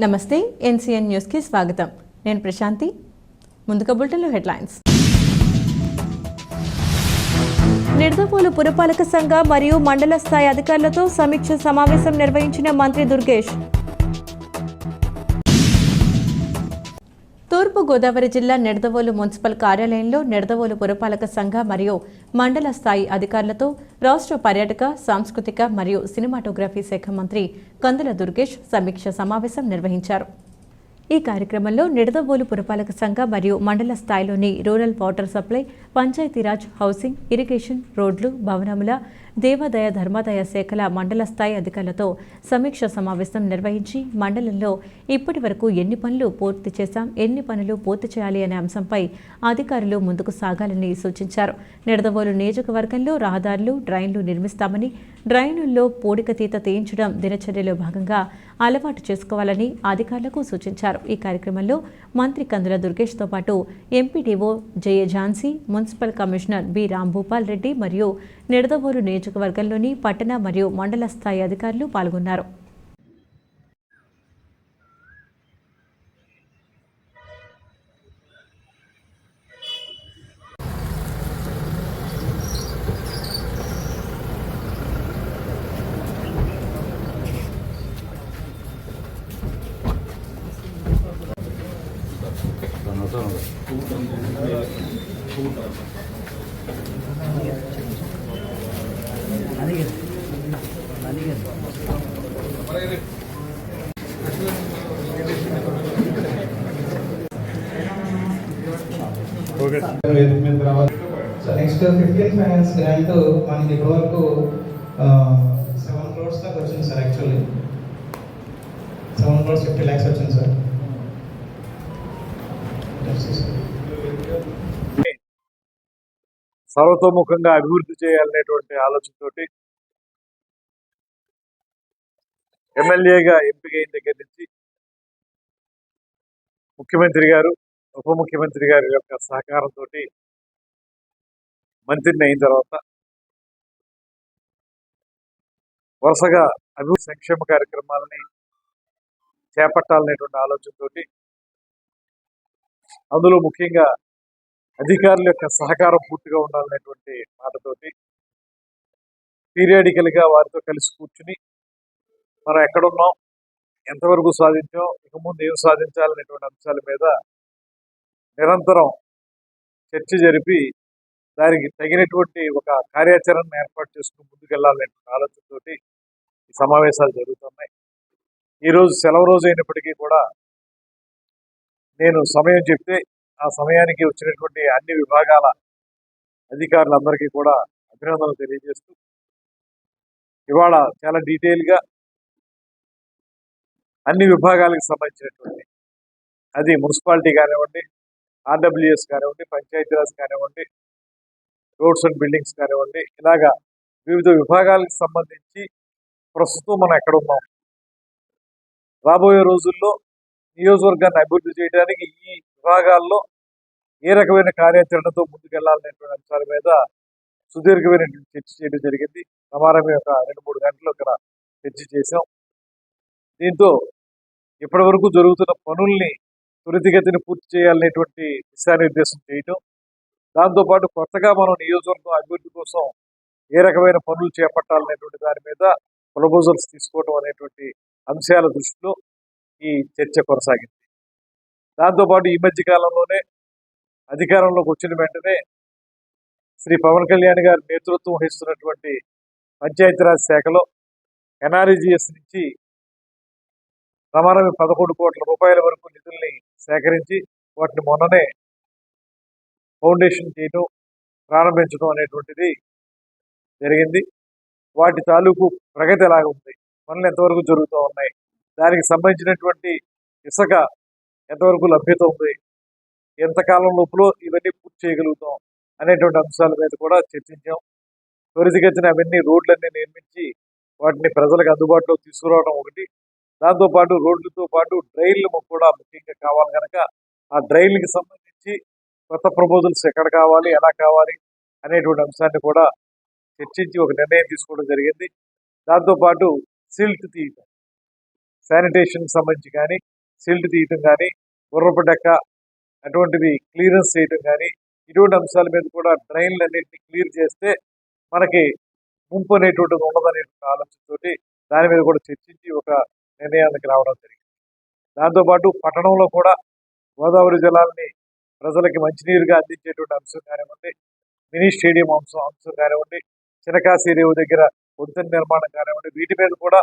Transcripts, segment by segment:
నమస్తే ఎన్సీఎన్ న్యూస్కి స్వాగతం. నేను ప్రశాంతి. ముందుగా బులెటిన్లు హెడ్లైన్స్. నిడదవోలు పురపాలక సంఘ మరియు మండల స్థాయి అధికారులతో సమీక్ష సమావేశం నిర్వహించిన మంత్రి దుర్గేష్. తూర్పు గోదావరి జిల్లా నిడదవోలు మున్సిపల్ కార్యాలయంలో నిడదవోలు పురపాలక సంఘ మరియు మండల స్థాయి అధికారులతో రాష్ట్ర పర్యాటక సాంస్కృతిక మరియు సినిమాటోగ్రఫీ శాఖ మంత్రి కందుల దుర్గేష్ సమీక్ష సమావేశం నిర్వహించారు. ఈ కార్యక్రమంలో నిడదవోలు పురపాలక సంఘ మరియు మండల స్థాయిలోని rural water supply Panchayat Raj housing irrigation రోడ్లు భవనముల దేవాదాయ ధర్మాదాయ శాఖల మండల స్థాయి అధికారులతో సమీక్ష సమావేశం నిర్వహించి మండలంలో ఇప్పటి వరకు ఎన్ని పనులు పూర్తి చేశాం ఎన్ని పనులు పూర్తి చేయాలి అనే అంశంపై అధికారులు ముందుకు సాగాలని సూచించారు. నిడదవోలు నియోజకవర్గంలో రహదారులు డ్రైన్లు నిర్మిస్తామని డ్రైనుల్లో పూడికతీత తీయించడం దినచర్యలో భాగంగా అలవాటు చేసుకోవాలని అధికారులకు సూచించారు. ఈ కార్యక్రమంలో మంత్రి కందుల దుర్గేష్తో పాటు MPDO Jaya Jhansi municipal commissioner B Rambhupal Reddy మరియు నిడదవోలు నియోజకవర్గంలోని పట్టణ మరియు మండల స్థాయి అధికారులు పాల్గొన్నారు Thank you. Next fifteen finance grant మనకి ఇప్పటివరకు సెవెన్ క్రోర్స్ దాకా వచ్చింది sir actually seven crores fifty lakhs వచ్చింది సార్ సర్వతోముఖంగా అభివృద్ధి చేయాలనేటువంటి ఆలోచనతోటి ఎమ్మెల్యేగా ఎంపికైన దగ్గర నుంచి ముఖ్యమంత్రి గారు ఉప ముఖ్యమంత్రి గారి యొక్క సహకారంతో మంత్రిని అయిన తర్వాత వరుసగా అభివృద్ధి సంక్షేమ కార్యక్రమాలని చేపట్టాలనేటువంటి ఆలోచనతోటి అందులో ముఖ్యంగా అధికారుల యొక్క సహకారం పూర్తిగా ఉండాలనేటువంటి మాటతోటి పీరియాడికల్గా వారితో కలిసి కూర్చుని మనం ఎక్కడున్నాం ఎంతవరకు సాధించాం ఇక ముందు ఏం సాధించాలనేటువంటి అంశాల మీద నిరంతరం చర్చ జరిపి దానికి తగినటువంటి ఒక కార్యాచరణను ఏర్పాటు చేసుకుని ముందుకెళ్ళాలనేటువంటి ఆలోచనతోటి ఈ సమావేశాలు జరుగుతున్నాయి. ఈరోజు సెలవు రోజు అయినప్పటికీ కూడా నేను సమయం చెప్తే ఆ సమయానికి వచ్చినటువంటి అన్ని విభాగాల అధికారులందరికీ కూడా అభినందనలు తెలియజేస్తూ ఇవాళ చాలా డీటెయిల్గా అన్ని విభాగాలకు సంబంధించినటువంటి అది మున్సిపాలిటీ కానివ్వండి ఆర్డబ్ల్యూఎస్ కానివ్వండి పంచాయతీరాజ్ కానివ్వండి రోడ్స్ అండ్ బిల్డింగ్స్ కానివ్వండి ఇలాగా వివిధ విభాగాలకు సంబంధించి ప్రస్తుతం మనం ఎక్కడ ఉన్నాం? రాబోయే రోజుల్లో నియోజకవర్గాన్ని అభివృద్ధి చేయడానికి ఈ విభాగాల్లో ఏ రకమైన కార్యాచరణతో ముందుకెళ్ళాలనేటువంటి అంశాల మీద సుదీర్ఘమైన చర్చ చేయడం జరిగింది. సమారం ఒక రెండు మూడు గంటలు ఇక్కడ చర్చ చేశాం. దీంతో ఇప్పటి వరకు జరుగుతున్న పనుల్ని త్వరితగతిని పూర్తి చేయాలనేటువంటి దిశానిర్దేశం చేయటం దాంతోపాటు కొత్తగా మనం నియోజకవర్గం అభివృద్ధి కోసం ఏ రకమైన పనులు చేపట్టాలనేటువంటి దాని మీద ప్రపోజల్స్ తీసుకోవడం అనేటువంటి అంశాల దృష్టిలో ఈ చర్చ కొనసాగింది. దాంతోపాటు ఈ మధ్య కాలంలోనే అధికారంలోకి వచ్చిన వెంటనే శ్రీ పవన్ కళ్యాణ్ గారి నేతృత్వం వహిస్తున్నటువంటి పంచాయతీరాజ్ శాఖలో ఎన్ఆర్జిఎస్ నుంచి ప్రమాణమే పదకొండు కోట్ల రూపాయల వరకు నిధుల్ని సేకరించి వాటిని మొన్ననే ఫౌండేషన్ చేయడం ప్రారంభించడం అనేటువంటిది జరిగింది. వాటి తాలూకు ప్రగతి ఎలాగ ఉంది? పనులు ఎంతవరకు జరుగుతూ ఉన్నాయి? దానికి సంబంధించినటువంటి ఇసుక ఎంతవరకు లభ్యత ఉంది? ఎంతకాలం లోపల ఇవన్నీ పూర్తి చేయగలుగుతాం అనేటువంటి అంశాల మీద కూడా చర్చించాం. త్వరితగతిన అవన్నీ రోడ్లన్నీ నిర్మించి వాటిని ప్రజలకు అందుబాటులో తీసుకురావడం ఒకటి. దాంతోపాటు రోడ్లతో పాటు డ్రైన్లు కూడా ముఖ్యంగా కావాలి కనుక ఆ డ్రైన్లకు సంబంధించి కొత్త ప్రపోజల్స్ ఎక్కడ కావాలి ఎలా కావాలి అనేటువంటి అంశాన్ని కూడా చర్చించి ఒక నిర్ణయం తీసుకోవడం జరిగింది. దాంతోపాటు సిల్ట్ తీయటం శానిటేషన్ సంబంధించి కానీ సిల్ట్ తీయటం కానీ గుర్రపు డెక్క అటువంటివి క్లియరెన్స్ చేయటం కానీ ఇటువంటి అంశాల మీద కూడా డ్రైన్లు అన్నింటినీ క్లియర్ చేస్తే మనకి ముంపు అనేటువంటిది ఉండదనేటువంటి ఆలోచనతోటి దాని మీద కూడా చర్చించి ఒక నిర్ణయానికి రావడం జరిగింది. దాంతోపాటు పట్టణంలో కూడా గోదావరి జలాల్ని ప్రజలకి మంచినీరుగా అందించేటువంటి అంశం కానివ్వండి మినీ స్టేడియం అంశం అంశం కానివ్వండి చినకాశీ రేవు దగ్గర వంతెన నిర్మాణం కానివ్వండి వీటి మీద కూడా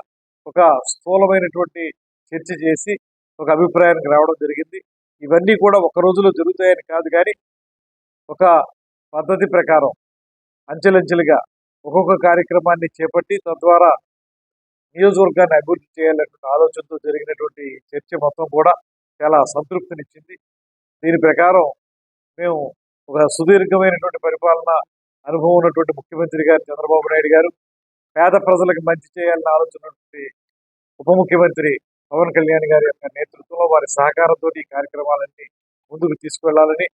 ఒక స్థూలమైనటువంటి చర్చ చేసి ఒక అభిప్రాయానికి రావడం జరిగింది. ఇవన్నీ కూడా ఒక రోజులో జరుగుతాయని కాదు కానీ ఒక పద్ధతి ప్రకారం అంచెలంచెలుగా ఒక్కొక్క కార్యక్రమాన్ని చేపట్టి తద్వారా నియోజకవర్గాన్ని అభివృద్ధి చేయాలనే ఆలోచనతో జరిగినటువంటి చర్చ మొత్తం కూడా చాలా సంతృప్తినిచ్చింది. దీని ప్రకారం మేము ఒక సుదీర్ఘమైనటువంటి పరిపాలన అనుభవం ఉన్నటువంటి ముఖ్యమంత్రి గారు చంద్రబాబు నాయుడు గారు పేద ప్రజలకు మంచి చేయాలని ఆలోచన ఉప ముఖ్యమంత్రి పవన్ కళ్యాణ్ గారి యొక్క నేతృత్వంలో వారి సహకారంతో ఈ కార్యక్రమాలన్నీ ముందుకు తీసుకువెళ్ళాలని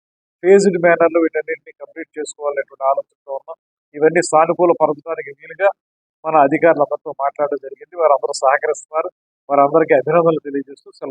ఫేజ్డ్ మేనర్లో వీటన్నింటినీ కంప్లీట్ చేసుకోవాలనేటువంటి ఆలోచనతో ఉన్నాం. ఇవన్నీ సానుకూల పరచడానికి వీలుగా మన అధికారులందరితో మాట్లాడడం జరిగింది. వారందరూ సహకరిస్తున్నారు. వారందరికీ అభినందనలు తెలియజేస్తూ